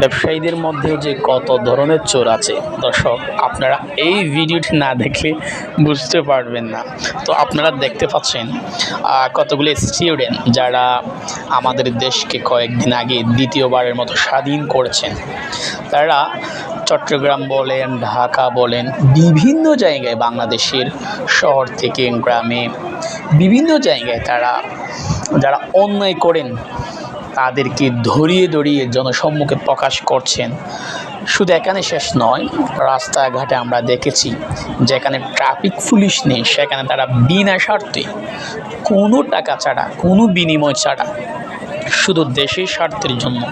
ব্যবসায়ীদের মধ্যেও যে কত ধরনের চোর আছে, দর্শক, আপনারা এই ভিডিওটি না দেখলে বুঝতে পারবেন না। তো আপনারা দেখতে পাচ্ছেন কতগুলো স্টুডেন্ট যারা আমাদের দেশকে কয়েকদিন আগে দ্বিতীয়বারের মতো স্বাধীন করেছেন। তারা চট্টগ্রাম বলেন, ঢাকা বলেন, বিভিন্ন জায়গায় বাংলাদেশের শহর থেকে গ্রামে বিভিন্ন জায়গায় তারা, যারা অন্যায় করেন তাদেরকে ধরিয়ে ধরিয়ে জনসম্মুখে প্রকাশ করছেন। শুধু এখানে শেষ নয়, রাস্তাঘাটে আমরা দেখেছি যেখানে ট্রাফিক পুলিশ নেই, সেখানে তারা বিনা স্বার্থে কোনো টাকা ছাড়া, কোনো বিনিময় ছাড়া শুধু দেশের স্বার্থের জন্য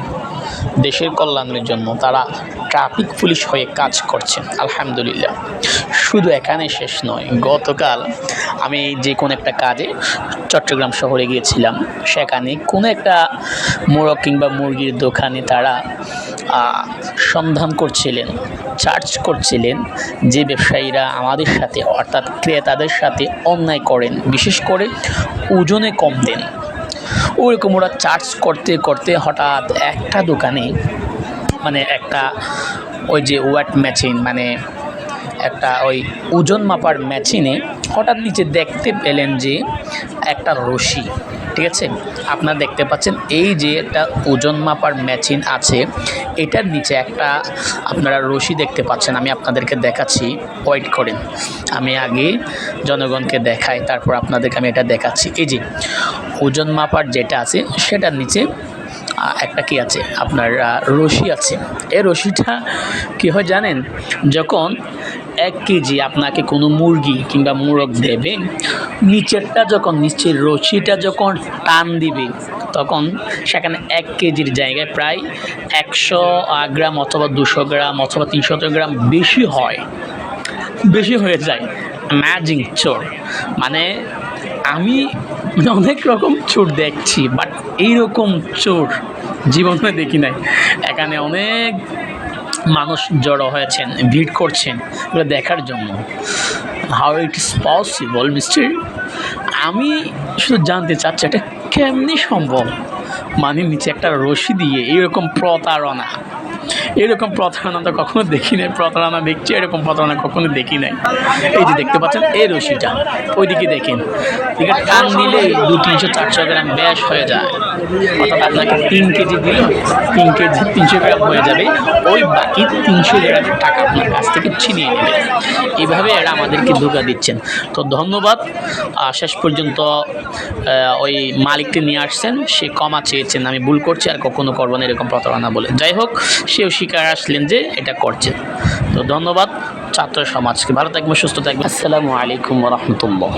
দেশের কল্যাণের জন্য তারা ট্রাফিক পুলিশ হয়ে কাজ করছেন, আলহামদুলিল্লাহ। শুধু এখানে শেষ নয়, গতকাল আমি যে কোনো একটা কাজে চট্টগ্রাম শহরে গিয়েছিলাম। সেখানে কোনো একটা মোরগ কিংবা মুরগির দোকানে তারা সন্ধান করছিলেন, চার্জ করছিলেন যে ব্যবসায়ীরা আমাদের সাথে, অর্থাৎ ক্রেতাদের সাথে অন্যায় করেন। বিশেষ করে ওজনে কম দেন। ওইরকম ওরা চার্জ করতে করতে হঠাৎ একটা দোকানে মানে একটা ওই যে ওয়াট মেশিন মানে একটা ওই ওজন মাপার মেশিনে হঠাৎ নিচে দেখতে পেলেন যে একটা রশি, ঠিক আছে? আপনারা দেখতে পাচ্ছেন এই যে একটা ওজন মাপার মেশিন আছে, এটার নিচে একটা আপনারা রশি দেখতে পাচ্ছেন, আমি আপনাদেরকে দেখাচ্ছি ওয়েট করেন। আমি আগে জনগণকে দেখাই, তারপর আপনাদেরকে আমি এটা দেখাচ্ছি। এই যে ওজন মাপার যেটা আছে, সেটার নিচে একটা কি আছে? আপনার রশি আছে। এই রশিটা কী হয় জানেন? যখন এক কেজি আপনাকে কোনো মুরগি কিংবা মুরগ দেবে, নিচেরটা যখন, নিচের রশিটা যখন টান দিবে, তখন সেখানে এক কেজির জায়গায় প্রায় একশো গ্রাম অথবা দুশো গ্রাম অথবা তিনশো গ্রাম বেশি হয়। বেশি হয়ে যায়। ম্যাজিং চোর। মানে আমি অনেক রকম চোর দেখছি বাট এইরকম চোর জীবনে দেখি নাই। এখানে অনেক মানুষ জড়ো হয়েছেন, ভিড় করছেন এগুলো দেখার জন্য। How it is possible mister আমি শুধু জানতে চাচ্ছি, এটা কেমনি সম্ভব? মানে নিচে একটা রশি দিয়ে এইরকম প্রতারণা। এরকম প্রতারণা তো কখনো দেখি নাই, প্রতারণা দেখছি, এরকম প্রতারণা কখনো দেখি নাই। এই যে দেখতে পাচ্ছেন, এই রশিটা, ওইদিকে দেখেন। আছে, টান দিলে দু তিনশো চারশো গ্রাম ব্যাস হয়ে যায়। অর্থাৎ আপনাকে তিন কেজি দিলে তিন কেজি তিনশো গ্রাম হয়ে যাবে। ওই বাকি তিনশো গ্রাম টাকা আপনার কাছ থেকে ছিনিয়ে নেবে। এইভাবে এরা আমাদেরকে ধোকা দিচ্ছেন। তো ধন্যবাদ। শেষ পর্যন্ত ওই মালিককে নিয়ে আসছেন, সে ক্ষমা চেয়েছেন। আমি ভুল করছি, আর কখনো করব না এরকম প্রতারণা বলে। যাই হোক, সেও স্বীকার আসলেন যে এটা করছে। তো ধন্যবাদ ছাত্র সমাজকে। ভালো থাকবেন, সুস্থ থাকবে আসসালামু আলাইকুম রহমতুল্লাহ।